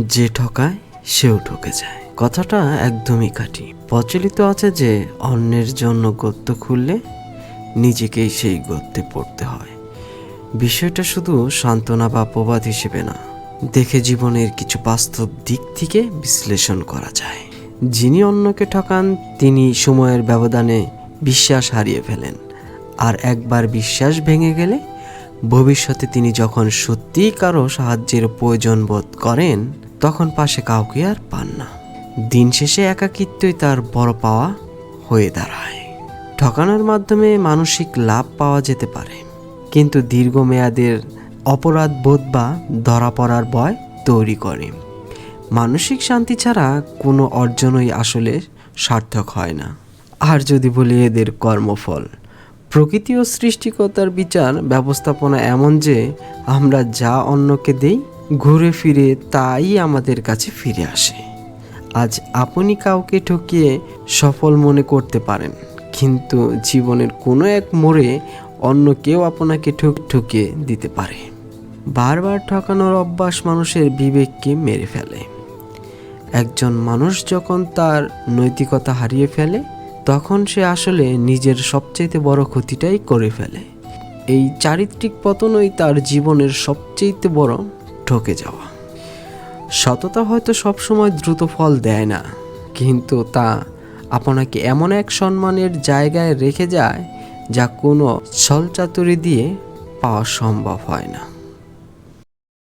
যে ঠকায় সেও ঠকে যায়। কথাটা একদমই খাঁটি। প্রচলিত আছে যে অন্যের জন্য গদ্য খুললে নিজেকেই সেই গদ্যে পড়তে হয়। বিষয়টা শুধু সান্ত্বনা বা প্রবাদ হিসেবে না, দেখে জীবনের কিছু বাস্তব দিক থেকে বিশ্লেষণ করা যায়। যিনি অন্যকে ঠকান, তিনি সময়ের ব্যবধানে বিশ্বাস হারিয়ে ফেলেন। আর একবার বিশ্বাস ভেঙে গেলে ভবিষ্যতে তিনি যখন সত্যিই কারও সাহায্যের প্রয়োজন বোধ করেন তখন পাশে কাউকে আর পান না। দিন শেষে একাকিত্বই তার বড় পাওয়া হয়ে দাঁড়ায়। ঠকানোর মাধ্যমে মানসিক লাভ পাওয়া যেতে পারে। কিন্তু দীর্ঘমেয়াদের অপরাধ বোধ বা ধরা পড়ার ভয় তৈরি করে। মানসিক শান্তি ছাড়া কোনো অর্জনই আসলে সার্থক হয় না। আর যদি বলি এদের কর্মফল, প্রকৃতি ও সৃষ্টিকতার বিচার ব্যবস্থাপনা এমন যে আমরা যা অন্যকে দেই ঘুরে ফিরে তাই আমাদের কাছে ফিরে আসে। আজ আপনি কাউকে ঠকিয়ে সফল মনে করতে পারেন, কিন্তু জীবনের কোনো এক মোড়ে অন্য কেউ আপনাকে ঠক ঠকিয়ে দিতে পারে। বারবার ঠকানোর অভ্যাস মানুষের বিবেককে মেরে ফেলে। একজন মানুষ যখন তার নৈতিকতা হারিয়ে ফেলে, তখন সে আসলে নিজের সবচেয়ে বড় ক্ষতিটাই করে ফেলে। এই চারিত্রিক পতনই তার জীবনের সবচেয়ে বড় ঠকে যাওয়া। সততা হয়তো সবসময় দ্রুত ফল দেয় না, কিন্তু তা আপনাকে এমন এক সম্মানের জায়গায় রেখে যায় যা কোনো ছলচাতুরি দিয়ে পাওয়া সম্ভব হয় না।